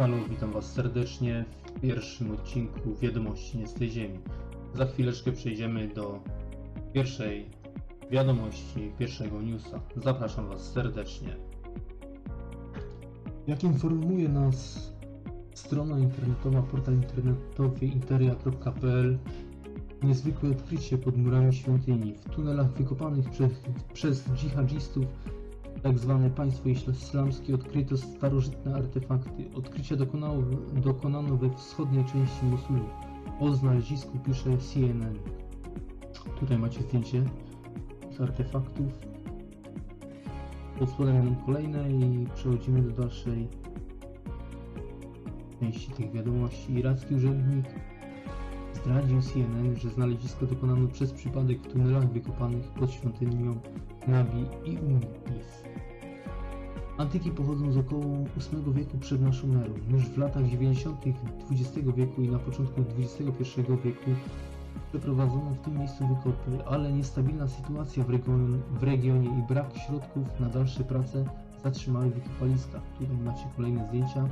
Witam Was serdecznie w pierwszym odcinku Wiadomości nie z tej ziemi. Za chwileczkę przejdziemy do pierwszej wiadomości, pierwszego newsa. Zapraszam Was serdecznie. Jak informuje nas strona internetowa, portal internetowy interia.pl Niezwykłe odkrycie pod murami świątyni. W tunelach wykopanych przez, przez dżihadistów tak zwane państwo islamskie odkryto starożytne artefakty. Odkrycia dokonało, dokonano we wschodniej części Mosulu. O znalezisku pisze CNN. Tutaj macie zdjęcie tych artefaktów. Pod spodem kolejne i przechodzimy do dalszej części tych wiadomości. Iracki urzędnik zdradził CNN, że znalezisko dokonano przez przypadek w tunelach wykopanych pod świątynią Nabi i Umis. Antyki pochodzą z około VIII wieku przed naszą erą. Już w latach 90. XX wieku i na początku XXI wieku przeprowadzono w tym miejscu wykopy, ale niestabilna sytuacja w, region, w regionie i brak środków na dalsze prace zatrzymały wykopaliska. Tutaj macie kolejne zdjęcia.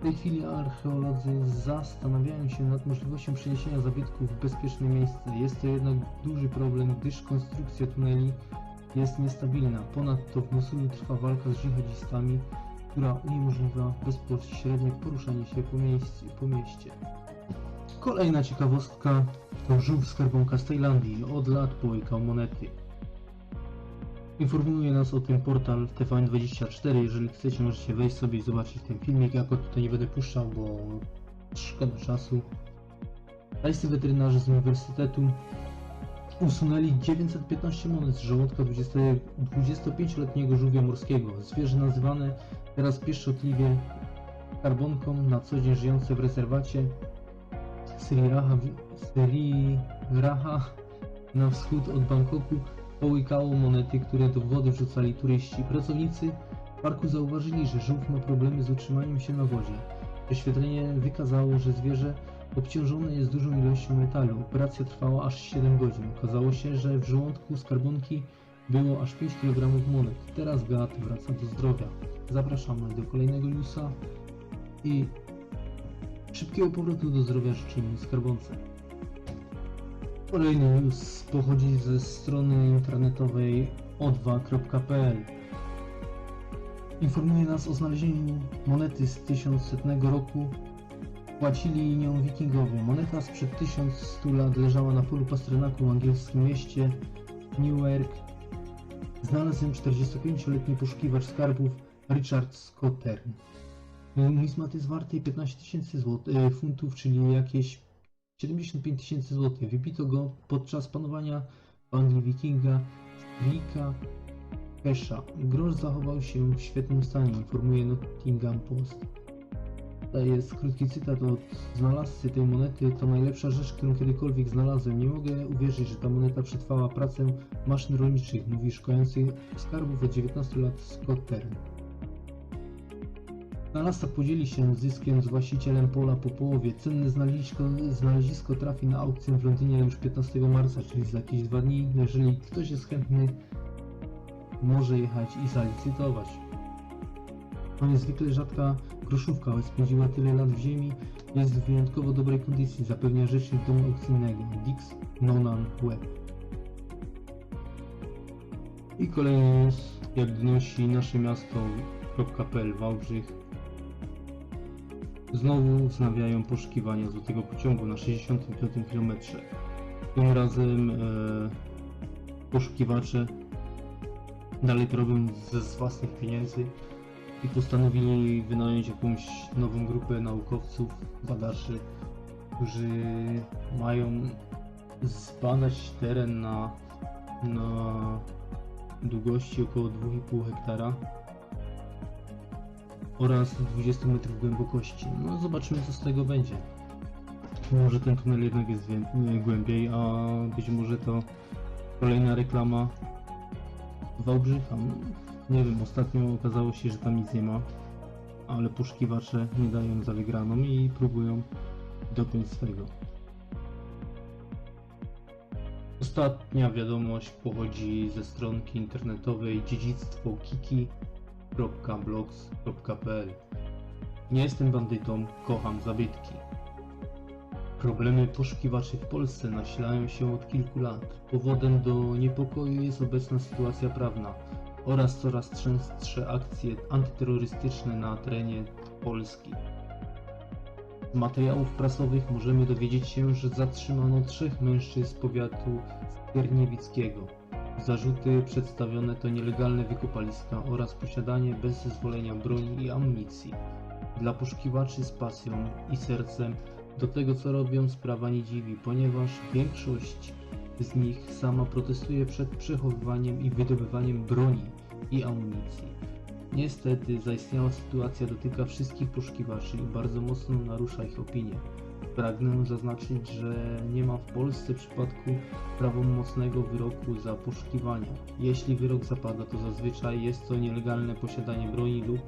W tej chwili archeolodzy zastanawiają się nad możliwością przeniesienia zabytków w bezpieczne miejsce. Jest to jednak duży problem, gdyż konstrukcja tuneli jest niestabilna. Ponadto w Mosulu trwa walka z dżihadistami, która uniemożliwia bezpośrednie poruszanie się po, mieście, po mieście. Kolejna ciekawostka to żółw skarbonka z Tajlandii. Od lat połykał monety. Informuje nas o tym portal TVN24. Jeżeli chcecie, możecie wejść sobie i zobaczyć ten filmik. Ja go tutaj nie będę puszczał, bo szkoda czasu. Tajscy weterynarze z Uniwersytetu usunęli 915 monet z żołądka 20 25-letniego żółwia morskiego. Zwierzę nazywane teraz pieszczotliwie karbonką, na co dzień żyjące w rezerwacie Sri Raha, Sri Raha na wschód od Bangkoku połykało monety, które do wody wrzucali turyści. Pracownicy parku zauważyli, że żółw ma problemy z utrzymaniem się na wodzie. Prześwietlenie wykazało, że zwierzę obciążone jest dużą ilością metalu. Operacja trwała aż 7 godzin. Okazało się, że w żołądku skarbonki było aż 5 kg monet. Teraz Beat wraca do zdrowia. Zapraszamy do kolejnego newsa i szybkiego powrotu do zdrowia życzymy skarbonce. Kolejny news pochodzi ze strony internetowej o2.pl. Informuje nas o znalezieniu monety z 1100 roku. Płacili nią wikingowie. Moneta sprzed 1100 lat leżała na polu Pasternaku w angielskim mieście Newark. Znalazł ją 45-letni poszukiwacz skarbów Richard Scottern. Numizmat jest warty 15 tysięcy e, funtów, czyli jakieś 75 tysięcy złotych. Wypito go podczas panowania w Anglii wikinga Strika Pesha. Grosz zachował się w świetnym stanie, informuje Nottingham Post. Tutaj jest krótki cytat od znalazcy tej monety. To najlepsza rzecz, którą kiedykolwiek znalazłem. Nie mogę uwierzyć, że ta moneta przetrwała pracę maszyn rolniczych, mówi szukający skarbów od 19 lat Scott Tern. Znalazca podzieli się zyskiem z właścicielem pola po połowie. Cenne znalezisko, znalezisko trafi na aukcję w Londynie już 15 marca, czyli za jakieś dwa dni. Jeżeli ktoś jest chętny, może jechać i zalicytować. To niezwykle rzadka groszówka, ale spędziła tyle lat w ziemi, jest w wyjątkowo dobrej kondycji, zapewnia rzecznik domu aukcyjnego Dix Nonan Web. I kolejny news, jak donosi nasze miasto.pl Wałbrzych. Znowu wznawiają poszukiwania złotego pociągu na 65 km. Tym razem e, poszukiwacze to robią ze z własnych pieniędzy i postanowili wynająć jakąś nową grupę naukowców, badaczy, którzy mają zbadać teren na, na długości około 2,5 hektara oraz 20 metrów głębokości. No zobaczymy co z tego będzie. Może ten tunel jednak jest głębiej, a być może to kolejna reklama Wałbrzycha. Nie wiem, ostatnio okazało się, że tam nic nie ma, ale poszukiwacze nie dają za wygraną i próbują dopiąć swego. Ostatnia wiadomość pochodzi ze stronki internetowej Dziedzictwo Kiki. www.blogs.pl Nie jestem bandytą, kocham zabytki. Problemy poszukiwaczy w Polsce nasilają się od kilku lat. Powodem do niepokoju jest obecna sytuacja prawna oraz coraz częstsze akcje antyterrorystyczne na terenie Polski. Z materiałów prasowych możemy dowiedzieć się, że zatrzymano trzech mężczyzn z powiatu skierniewickiego. Zarzuty przedstawione to nielegalne wykopaliska oraz posiadanie bez zezwolenia broni i amunicji. Dla poszukiwaczy z pasją i sercem do tego co robią sprawa nie dziwi, ponieważ większość z nich sama protestuje przed przechowywaniem i wydobywaniem broni i amunicji. Niestety zaistniała sytuacja dotyka wszystkich poszukiwaczy i bardzo mocno narusza ich opinię. Pragnę zaznaczyć, że nie ma w Polsce przypadku prawomocnego wyroku za poszukiwania. Jeśli wyrok zapada, to zazwyczaj jest to nielegalne posiadanie broni lub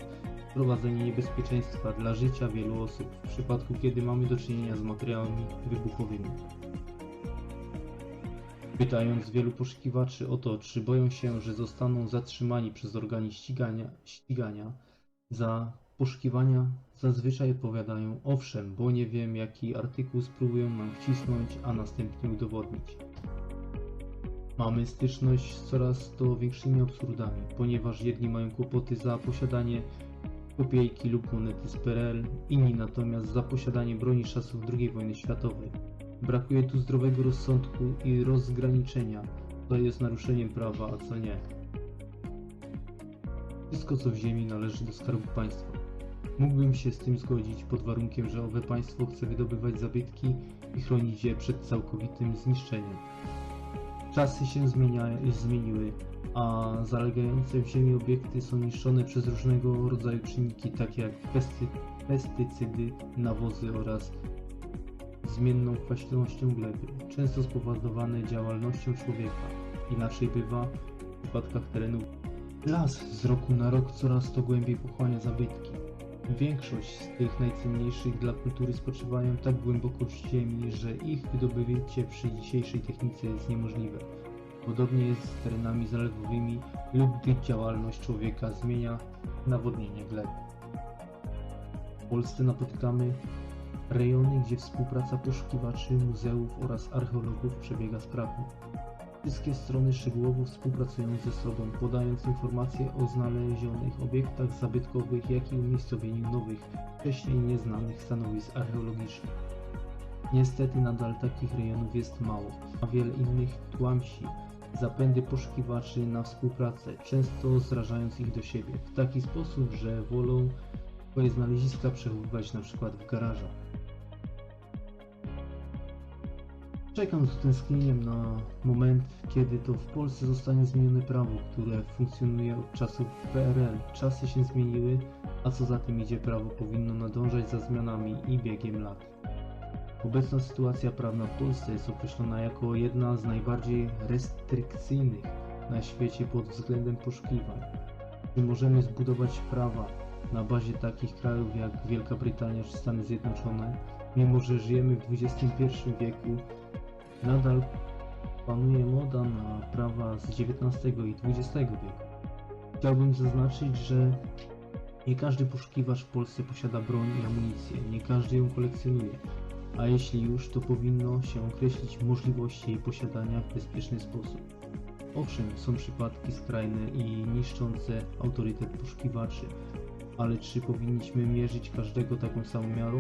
wprowadzenie niebezpieczeństwa dla życia wielu osób, w przypadku kiedy mamy do czynienia z materiałami wybuchowymi. Pytając wielu poszukiwaczy o to, czy boją się, że zostaną zatrzymani przez organy ścigania, ścigania za poszukiwania, zazwyczaj odpowiadają owszem, bo nie wiem jaki artykuł spróbują nam wcisnąć, a następnie udowodnić. Mamy styczność z coraz to większymi absurdami, ponieważ jedni mają kłopoty za posiadanie kopiejki lub monety z PRL, inni natomiast za posiadanie broni czasów II wojny światowej. Brakuje tu zdrowego rozsądku i rozgraniczenia, co jest naruszeniem prawa, a co nie. Wszystko co w ziemi należy do skarbu państwa. Mógłbym się z tym zgodzić pod warunkiem, że owe państwo chce wydobywać zabytki i chronić je przed całkowitym zniszczeniem. Czasy się zmieniają, zmieniły, a zalegające w ziemi obiekty są niszczone przez różnego rodzaju czynniki, takie jak pesty, pestycydy, nawozy oraz zmienną kwaśnością gleby, często spowodowane działalnością człowieka. Inaczej bywa w przypadkach terenów. Las z roku na rok coraz to głębiej pochłania zabytki. Większość z tych najcenniejszych dla kultury spoczywają tak głęboko w ziemi, że ich wydobycie przy dzisiejszej technice jest niemożliwe. Podobnie jest z terenami zalewowymi lub gdy działalność człowieka zmienia nawodnienie gleby. W Polsce napotykamy rejony, gdzie współpraca poszukiwaczy, muzeów oraz archeologów przebiega sprawnie. Wszystkie strony szczegółowo współpracują ze sobą, podając informacje o znalezionych obiektach zabytkowych, jak i umiejscowieniu nowych, wcześniej nieznanych stanowisk archeologicznych. Niestety nadal takich rejonów jest mało, a wiele innych tłamsi zapędy poszukiwaczy na współpracę, często zrażając ich do siebie w taki sposób, że wolą swoje znaleziska przechowywać na przykład w garażach. Czekam z utęsknieniem na moment, kiedy to w Polsce zostanie zmienione prawo, które funkcjonuje od czasów PRL. Czasy się zmieniły, a co za tym idzie prawo powinno nadążać za zmianami i biegiem lat. Obecna sytuacja prawna w Polsce jest określona jako jedna z najbardziej restrykcyjnych na świecie pod względem poszukiwań. Czy możemy zbudować prawa na bazie takich krajów jak Wielka Brytania czy Stany Zjednoczone, mimo że żyjemy w XXI wieku, nadal panuje moda na prawa z XIX i XX wieku. Chciałbym zaznaczyć, że nie każdy poszukiwacz w Polsce posiada broń i amunicję, nie każdy ją kolekcjonuje, a jeśli już, to powinno się określić możliwości jej posiadania w bezpieczny sposób. Owszem, są przypadki skrajne i niszczące autorytet poszukiwaczy, ale czy powinniśmy mierzyć każdego taką samą miarą?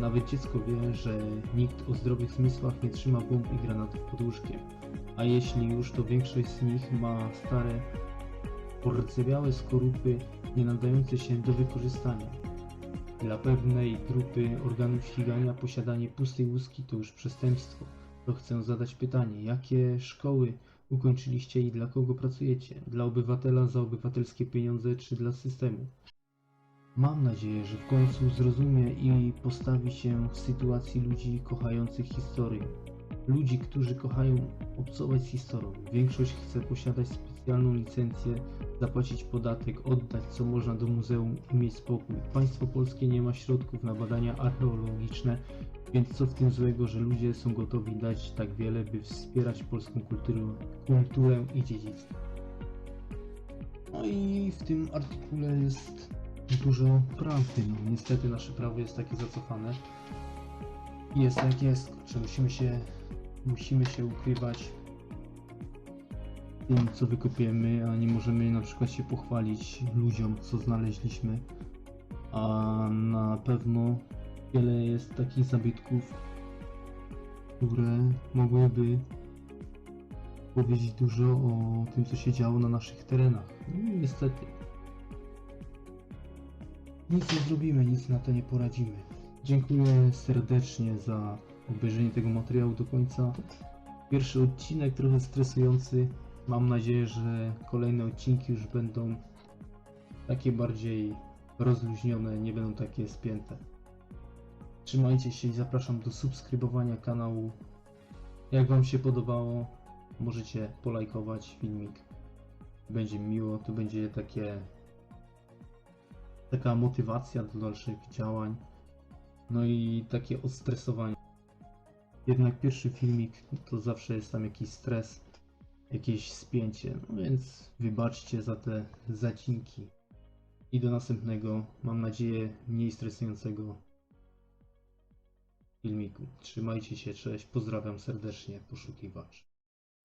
Nawet dziecko wie, że nikt o zdrowych zmysłach nie trzyma bomb i granatów pod łóżkiem, a jeśli już, to większość z nich ma stare, pordzewiałe skorupy nie nadające się do wykorzystania. Dla pewnej grupy organów ścigania posiadanie pustej łuski to już przestępstwo. To chcę zadać pytanie, jakie szkoły ukończyliście i dla kogo pracujecie? Dla obywatela za obywatelskie pieniądze czy dla systemu? Mam nadzieję, że w końcu zrozumie i postawi się w sytuacji ludzi kochających historię. Ludzi, którzy kochają obcować z historią. Większość chce posiadać specjalną licencję, zapłacić podatek, oddać co można do muzeum i mieć spokój. Państwo polskie nie ma środków na badania archeologiczne, więc co w tym złego, że ludzie są gotowi dać tak wiele, by wspierać polską kulturę, kulturę i dziedzictwo. No i w tym artykule jest dużo prawdy. No, niestety nasze prawo jest takie zacofane. Jest jak jest, że musimy się, musimy się ukrywać tym, co wykopiemy, a nie możemy na przykład się pochwalić ludziom, co znaleźliśmy. A na pewno wiele jest takich zabytków, które mogłyby powiedzieć dużo o tym, co się działo na naszych terenach. No, niestety. Nic nie zrobimy, nic na to nie poradzimy. Dziękuję serdecznie za obejrzenie tego materiału do końca. Pierwszy odcinek trochę stresujący. Mam nadzieję, że kolejne odcinki już będą takie bardziej rozluźnione, nie będą takie spięte. Trzymajcie się i zapraszam do subskrybowania kanału. Jak Wam się podobało, możecie polajkować filmik. Będzie mi miło, to będzie takie taka motywacja do dalszych działań. No i takie odstresowanie. Jednak pierwszy filmik to zawsze jest tam jakiś stres, jakieś spięcie. No więc wybaczcie za te zacinki. I do następnego, mam nadzieję, mniej stresującego filmiku. Trzymajcie się, cześć, pozdrawiam serdecznie, poszukiwacz.